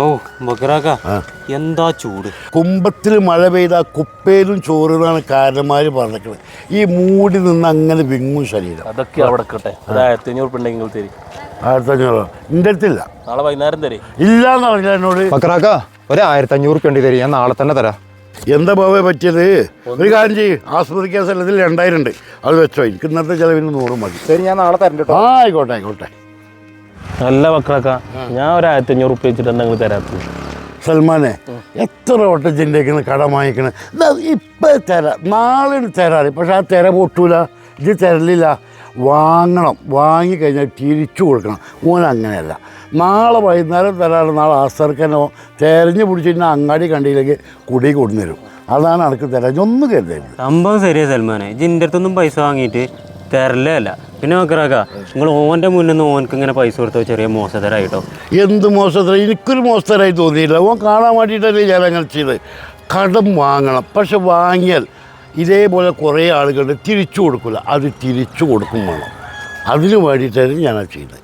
ഓ ബക്കറാക്ക എന്താ ചൂട്? കുമ്പത്തിൽ മഴ പെയ്ത കുപ്പേലും ചോറിലാണ് കാരന്മാർ പറഞ്ഞത് ഈ മൂടി നിന്ന് അങ്ങനെ വിങ്ങും ശരീരം. അതൊക്കെ അവിടെ കിട്ടെ ഒരു ആയിരത്തി അഞ്ഞൂറ് ഉണ്ടെങ്കിൽ തരി. എന്റെ അടുത്തില്ല. നാളെ വൈകുന്നേരം തരി. ഇല്ല എന്ന് പറഞ്ഞാൽ എന്നോട്. ബക്രാക്ക ഒരു ആയിരത്തി അഞ്ഞൂറ് റുപ്യ തരും. ഞാൻ നാളെ തന്നെ തരാം. എന്താ ബാബേ പറ്റിയത്? ഒരു കാര്യം ചെയ്യും. ആസ്പത്രിക്കാൻ സ്ഥലത്തിൽ രണ്ടായിരം ഉണ്ട്. അത് വെച്ചോ. എനിക്ക് ഇന്നത്തെ ചിലവിന് നൂറ് മതി. ശരി ഞാൻ നാളെ തരണ്ടോ ആയിക്കോട്ടെ ആയിക്കോട്ടെ. നല്ല മക്കളൊക്കെ. ഞാൻ ഒരു ആയിരത്തി അഞ്ഞൂറ് ഉപ്പ് വെച്ചിട്ട് നിങ്ങൾ തരാത്തത്? സൽമാനെ എത്ര വട്ടം ചിന്തയ്ക്കുന്ന കടം വാങ്ങിക്കണ? ഇപ്പം തര. നാളെ തരാറ്. പക്ഷെ ആ തിര പൊട്ടൂല. ഇത് തരലില്ല. വാങ്ങണം. വാങ്ങിക്കഴിഞ്ഞാൽ തിരിച്ചു കൊടുക്കണം. ഓൻ അങ്ങനെയല്ല. നാളെ വൈകുന്നേരം തരാറ്. നാളെ ആസർക്കനോ തെരഞ്ഞു പിടിച്ചിട്ട് അങ്ങാടി കണ്ടിയിലേക്ക് കുടി കൊണ്ടുവരും അതാണ് എനിക്ക് തരാൻ ഒന്നും കരുതരുത്. സംഭവം ശരിയാ സൽമാനെ. ഇതിന്റെ അടുത്തൊന്നും പൈസ വാങ്ങിയിട്ട് തരലേ അല്ല. പിന്നെ ബക്കറാക്ക നിങ്ങൾ ഓന്റെ മുന്നിൽ നിന്ന് ഓനക്ക് ഇങ്ങനെ പൈസ കൊടുത്ത ചെറിയ മോശതരായിട്ടോ എന്ത് മോശതര എനിക്കൊരു മോശതരായി തോന്നിയില്ല. ഓൻ കാണാൻ വേണ്ടിയിട്ടല്ലേ ഞാൻ അങ്ങനെ ചെയ്ത് കടം വാങ്ങണം. പക്ഷെ വാങ്ങിയാൽ ഇതേപോലെ കുറേ ആളുകളുടെ തിരിച്ചു കൊടുക്കില്ല അത് തിരിച്ചു കൊടുക്കും വേണം. അതിന് വേണ്ടിയിട്ടായിരുന്നു ഞാനത് ചെയ്തത്.